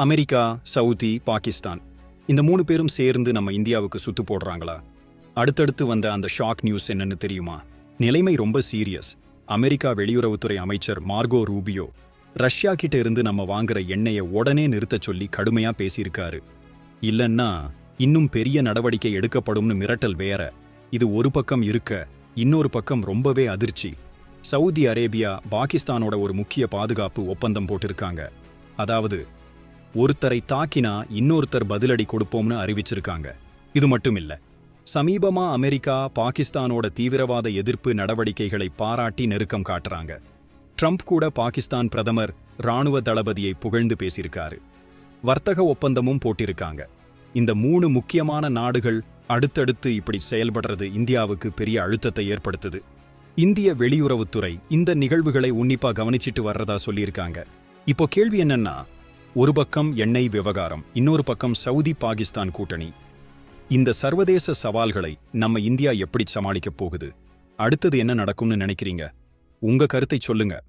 America Saudi Pakistan. இந்த மூணு பேரும் சேர்ந்து நம்ம இந்தியாவுக்கு சுத்து போடுறாங்களா? அடுத்தடுத்து வந்த அந்த ஷாக் நியூஸ் என்னன்னு தெரியுமா? நிலைமை ரொம்ப சீரியஸ். அமெரிக்கா வெளியுறவுத்துறை அமைச்சர் மார்கோ ரூபியோ ரஷ்யா கிட்ட இருந்து நம்ம வாங்குற எண்ணெயை உடனே நிறுத்தச் சொல்லி கடுமையா பேசியிருக்காரு. இல்லன்னா இன்னும் பெரிய நடவடிக்கை எடுக்கப்படும்னு மிரட்டல் வேற. இது ஒரு பக்கம் இருக்க இன்னொரு பக்கம் ரொம்பவே அதிர்ச்சி. சவுதி அரேபியா பாகிஸ்தானோட ஒரு முக்கிய பாதுகாப்பு ஒப்பந்தம் போட்டிருக்காங்க. அதாவது ஒருத்தரை தாக்கினா இன்னொருத்தர் பதிலடி கொடுப்போம்னு அறிவிச்சிருக்காங்க. இது மட்டும் இல்ல சமீபமா அமெரிக்கா பாகிஸ்தானோட தீவிரவாத எதிர்ப்பு நடவடிக்கைகளை பாராட்டி நெருக்கம் காட்டுறாங்க. ட்ரம்ப் கூட பாகிஸ்தான் பிரதமர் ராணுவ தளபதியை புகழ்ந்து பேசியிருக்காரு. வர்த்தக ஒப்பந்தமும் போட்டிருக்காங்க. இந்த மூணு முக்கியமான நாடுகள் அடுத்தடுத்து இப்படி செயல்படுறது இந்தியாவுக்கு பெரிய அழுத்தத்தை ஏற்படுத்துது. இந்திய வெளியுறவுத்துறை இந்த நிகழ்வுகளை உன்னிப்பா கவனிச்சிட்டு வர்றதா சொல்லியிருக்காங்க. இப்போ கேள்வி என்னன்னா ஒரு பக்கம் எண்ணெய் விவகாரம் இன்னொரு பக்கம் சவுதி பாகிஸ்தான் கூட்டணி. இந்த சர்வதேச சவால்களை நம்ம இந்தியா எப்படி சமாளிக்கப் போகுது? அடுத்தது என்ன நடக்கும்னு நினைக்கிறீங்க? உங்க கருத்தை சொல்லுங்க.